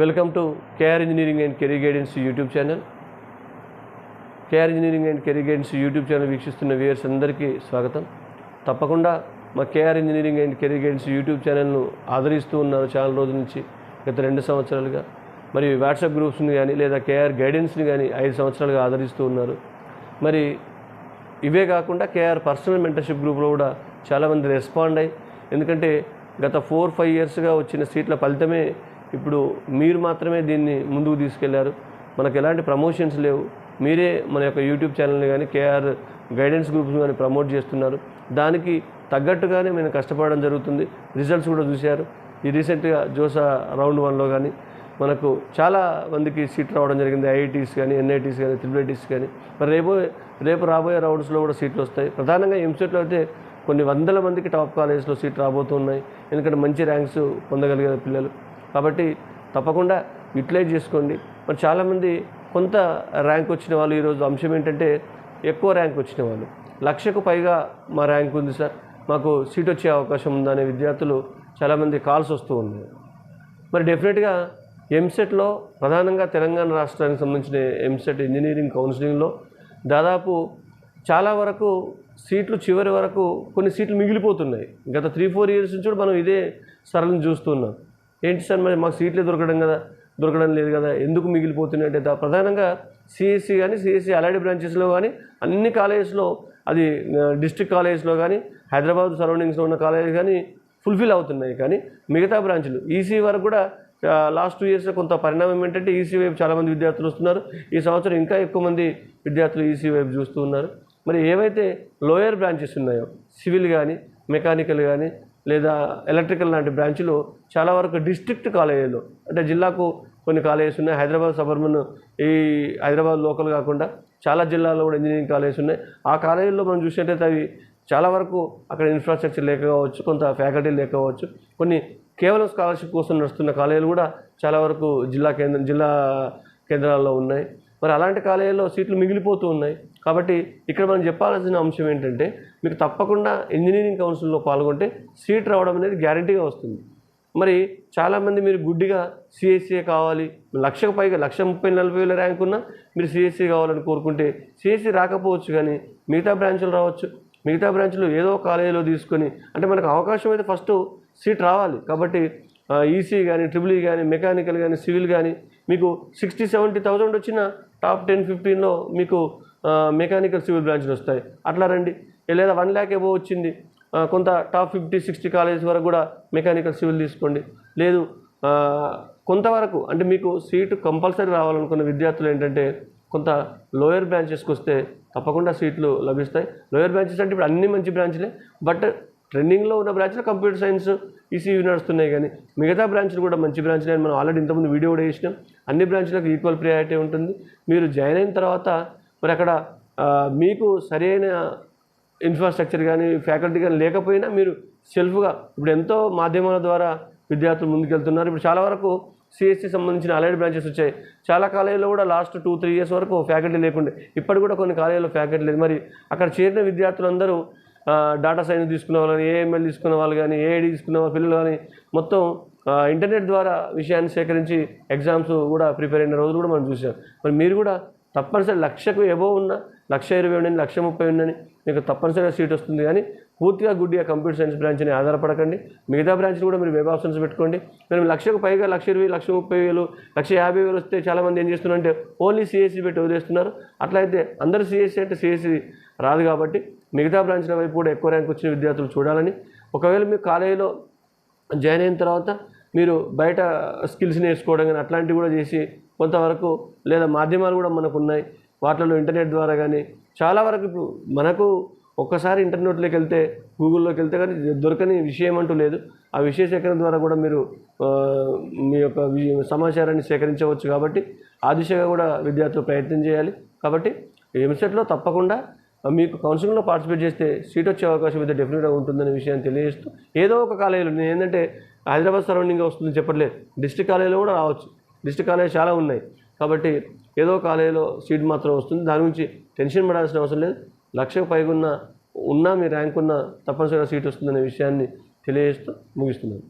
Welcome to KR engineering and career guidance YouTube channel KR engineering and career guidance YouTube channel వీక్షిస్తున్న viewers అందరికీ స్వాగతం. తప్పకుండా మా KR engineering and career guidance YouTube ఛానల్ను ఆదరిస్తూ ఉన్నారు చాలా రోజుల నుంచి గత రెండు సంవత్సరాలుగా. మరి వాట్సాప్ గ్రూప్స్ని కానీ లేదా కేఆర్ గైడెన్స్ని కానీ ఐదు సంవత్సరాలుగా ఆదరిస్తూ ఉన్నారు. మరి ఇవే కాకుండా కేఆర్ పర్సనల్ మెంటర్షిప్ గ్రూప్లో కూడా చాలామంది రెస్పాండ్ అయ్యి ఎందుకంటే గత ఫోర్ ఫైవ్ ఇయర్స్గా వచ్చిన సీట్ల ఫలితమే ఇప్పుడు మీరు మాత్రమే దీన్ని ముందుకు తీసుకెళ్ళారు. మనకు ఎలాంటి ప్రమోషన్స్ లేవు. మీరే మన యొక్క యూట్యూబ్ ఛానల్ని కానీ కేఆర్ గైడెన్స్ గ్రూప్స్ కానీ ప్రమోట్ చేస్తున్నారు. దానికి తగ్గట్టుగానే మేము కష్టపడడం జరుగుతుంది. రిజల్ట్స్ కూడా చూశారు. ఈ రీసెంట్గా జోసా రౌండ్ వన్లో కానీ మనకు చాలా మందికి సీట్ రావడం జరిగింది. ఐఐటీస్ కానీ ఎన్ఐటీస్ కానీ త్రిబుల్ఐటీస్ కానీ మరి రేపు రేపు రాబోయే రౌండ్స్లో కూడా సీట్లు వస్తాయి. ప్రధానంగా ఎంసెట్లో అయితే కొన్ని వందల మందికి టాప్ కాలేజెస్లో సీట్ రాబోతున్నాయి. ఎందుకంటే మంచి ర్యాంక్స్ పొందగలిగే పిల్లలు. కాబట్టి తప్పకుండా యూటిలైజ్ చేసుకోండి. మరి చాలామంది కొంత ర్యాంక్ వచ్చిన వాళ్ళు ఈరోజు అంశం ఏంటంటే ఎక్కువ ర్యాంక్ వచ్చిన వాళ్ళు. లక్షకు పైగా మా ర్యాంక్ ఉంది సార్. మాకు సీట్ వచ్చే అవకాశం ఉందనే విద్యార్థులు చాలామంది కాల్స్ వస్తూ ఉన్నాయి. మరి డెఫినెట్గా ఎంసెట్లో ప్రధానంగా తెలంగాణ రాష్ట్రానికి సంబంధించిన ఎంసెట్ ఇంజనీరింగ్ కౌన్సిలింగ్లో దాదాపు చాలా వరకు సీట్లు చివరి వరకు కొన్ని సీట్లు మిగిలిపోతున్నాయి. గత త్రీ ఫోర్ ఇయర్స్ నుంచి కూడా మనం ఇదే సరళిని చూస్తున్నాం ఏంటి సార్ మరి మాకు సీట్లే దొరకడం కదా? దొరకడం లేదు కదా? ఎందుకు మిగిలిపోతున్నాయంటే ప్రధానంగా సిఎస్సి కానీ సిఎస్సి అలాడి బ్రాంచెస్లో కానీ అన్ని కాలేజెస్లో అది డిస్ట్రిక్ట్ కాలేజెస్లో కానీ హైదరాబాద్ సరౌండింగ్స్లో ఉన్న కాలేజ్ కానీ ఫుల్ఫిల్ అవుతున్నాయి. కానీ మిగతా బ్రాంచ్లు ఈసీ వరకు కూడా లాస్ట్ టూ ఇయర్స్లో కొంత పరిణామం ఏంటంటే ఈసీ వైపు చాలామంది విద్యార్థులు వస్తున్నారు. ఈ సంవత్సరం ఇంకా ఎక్కువ మంది విద్యార్థులు ఈసీ వైపు చూస్తూ ఉన్నారు. మరి ఏవైతే లోయర్ బ్రాంచెస్ ఉన్నాయో సివిల్ కానీ మెకానికల్ కానీ లేదా ఎలక్ట్రికల్ లాంటి బ్రాంచ్లు చాలా వరకు డిస్ట్రిక్ట్ కాలేజీలు. అంటే జిల్లాకు కొన్ని కాలేజెస్ ఉన్నాయి. హైదరాబాద్ సబర్మన్ ఈ హైదరాబాద్ లోకల్ కాకుండా చాలా జిల్లాల్లో కూడా ఇంజనీరింగ్ కాలేజెస్ ఉన్నాయి. ఆ కాలేజీల్లో మనం చూసినట్టయితే అవి చాలా వరకు అక్కడ ఇన్ఫ్రాస్ట్రక్చర్ లేక కావచ్చు కొంత ఫ్యాకల్టీ లేక కావచ్చు కొన్ని కేవలం స్కాలర్షిప్ కోసం నడుస్తున్న కాలేజీలు కూడా చాలా వరకు జిల్లా కేంద్రం జిల్లా కేంద్రాల్లో ఉన్నాయి. మరి అలాంటి కాలేజీలో సీట్లు మిగిలిపోతూ ఉన్నాయి. కాబట్టి ఇక్కడ మనం చెప్పాల్సిన అంశం ఏంటంటే మీకు తప్పకుండా ఇంజనీరింగ్ కౌన్సిల్లో పాల్గొంటే సీట్ రావడం అనేది గ్యారంటీగా వస్తుంది. మరి చాలామంది మీరు గుడ్డిగా సిఎస్సీఏ కావాలి లక్షకు పైగా లక్ష ముప్పై నలభై వేల ర్యాంక్ ఉన్నా మీరు సిఎస్సీ కావాలని కోరుకుంటే సిఎస్సీ రాకపోవచ్చు కానీ మిగతా బ్రాంచులు రావచ్చు. మిగతా బ్రాంచ్లు ఏదో కాలేజీలో తీసుకొని అంటే మనకు అవకాశం అయితే ఫస్ట్ సీట్ రావాలి. కాబట్టి ఈసీ కానీ ట్రిపుల్ ఈ కానీ మెకానికల్ కానీ సివిల్ కానీ మీకు సిక్స్టీ సెవెంటీ థౌజండ్ వచ్చిన టాప్ టెన్ ఫిఫ్టీన్లో మీకు మెకానికల్ సివిల్ బ్రాంచ్లు వస్తాయి. అట్లా రండి. లేదా వన్ ల్యాక్ ఏవో వచ్చింది కొంత టాప్ ఫిఫ్టీ సిక్స్టీ కాలేజ్ వరకు కూడా మెకానికల్ సివిల్ తీసుకోండి. లేదు కొంతవరకు అంటే మీకు సీటు కంపల్సరీ రావాలనుకున్న విద్యార్థులు ఏంటంటే కొంత లోయర్ బ్రాంచెస్కి వస్తే తప్పకుండా సీట్లు లభిస్తాయి. లోయర్ బ్రాంచెస్ అంటే ఇప్పుడు అన్ని మంచి బ్రాంచ్లే బట్ ట్రెండింగ్లో ఉన్న బ్రాంచ్లో కంప్యూటర్ సైన్స్ ఈసీయూ నడుస్తున్నాయి కానీ మిగతా బ్రాంచ్లు కూడా మంచి బ్రాంచ్లు అని మనం ఆల్రెడీ ఇంతకుముందు వీడియో కూడా చేసినాం. అన్ని బ్రాంచ్లకు ఈక్వల్ ప్రియారిటీ ఉంటుంది. మీరు జాయిన్ అయిన తర్వాత మరి అక్కడ మీకు సరైన ఇన్ఫ్రాస్ట్రక్చర్ కానీ ఫ్యాకల్టీ కానీ లేకపోయినా మీరు సెల్ఫ్గా ఇప్పుడు ఎంతో మాధ్యమాల ద్వారా విద్యార్థులు ముందుకెళ్తున్నారు. ఇప్పుడు చాలా వరకు సిఎస్సి సంబంధించిన అలైడ్ బ్రాంచెస్ వచ్చాయి. చాలా కాలేజీలో కూడా లాస్ట్ టూ త్రీ ఇయర్స్ వరకు ఫ్యాకల్టీ లేకుండే. ఇప్పటి కూడా కొన్ని కాలేజీలో ఫ్యాకల్టీ లేదు. మరి అక్కడ చేరిన విద్యార్థులందరూ డాటా సైన్స్ తీసుకున్న వాళ్ళు కానీ ఏఎంఎల్ తీసుకున్న వాళ్ళు కానీ ఏఐడి తీసుకున్న వాళ్ళ పిల్లలు కానీ మొత్తం ఇంటర్నెట్ ద్వారా విషయాన్ని సేకరించి ఎగ్జామ్స్ కూడా ప్రిపేర్ అయిన రోజు కూడా మనం చూసాం. మరి మీరు కూడా తప్పనిసరి లక్షకు ఎబో ఉన్న లక్ష ఇరవై ఉండని లక్ష ముప్పై ఉండని మీకు తప్పనిసరిగా సీట్ వస్తుంది. కానీ పూర్తిగా గుడ్డిగా కంప్యూటర్ సైన్స్ బ్రాంచ్ని ఆధారపడకండి. మిగతా బ్రాంచ్ని కూడా మీరు వెబ్ ఆప్షన్స్ పెట్టుకోండి. మేము లక్షకు పైగా లక్ష ఇరవై లక్ష ముప్పై వేలు లక్ష యాభై వేలు వస్తే చాలామంది ఏం చేస్తున్నారంటే ఓన్లీ సిఎస్సి పెట్టి వదిలేస్తున్నారు. అట్లయితే అందరూ సిఎస్సి అంటే సిఎస్సి రాదు కాబట్టి మిగతా బ్రాంచ్ల వైపు కూడా ఎక్కువ ర్యాంక్ వచ్చిన విద్యార్థులు చూడాలని ఒకవేళ మీరు కాలేజీలో జాయిన్ అయిన తర్వాత మీరు బయట స్కిల్స్ నేర్చుకోవడం కానీ అట్లాంటివి కూడా చేసి కొంతవరకు లేదా మాధ్యమాలు కూడా మనకు ఉన్నాయి. వాటిలో ఇంటర్నెట్ ద్వారా కానీ చాలా వరకు ఇప్పుడు మనకు ఒక్కసారి ఇంటర్నెట్లోకి వెళ్తే గూగుల్లోకి వెళ్తే కానీ దొరకని విషయం అంటూ లేదు. ఆ విషయ సేకరణ ద్వారా కూడా మీరు మీ యొక్క సమాచారాన్ని సేకరించవచ్చు కాబట్టి ఆ దిశగా కూడా విద్యార్థులు ప్రయత్నం చేయాలి. కాబట్టి ఎంసెట్లో తప్పకుండా మీకు కౌన్సిలింగ్లో పార్టిసిపేట్ చేస్తే సీట్ వచ్చే అవకాశం అయితే డెఫినెట్గా ఉంటుందనే విషయాన్ని తెలియజేస్తూ ఏదో ఒక కాలేజీలో నేను ఏంటంటే హైదరాబాద్ సరౌండింగ్ వస్తుందని చెప్పట్లేదు. డిస్ట్రిక్ట్ కాలేజీలో కూడా రావచ్చు. డిస్ట్రిక్ట్ కాలేజ్ చాలా ఉన్నాయి. కాబట్టి ఏదో కాలేజీలో సీట్ మాత్రం వస్తుంది. దాని గురించి టెన్షన్ పడాల్సిన అవసరం లేదు. లక్షకు పైగున్న ఉన్న ఉన్నా మీ ర్యాంక్ ఉన్న తప్పనిసరిగా సీట్ వస్తుందనే విషయాన్ని తెలియజేస్తూ ముగిస్తున్నాను.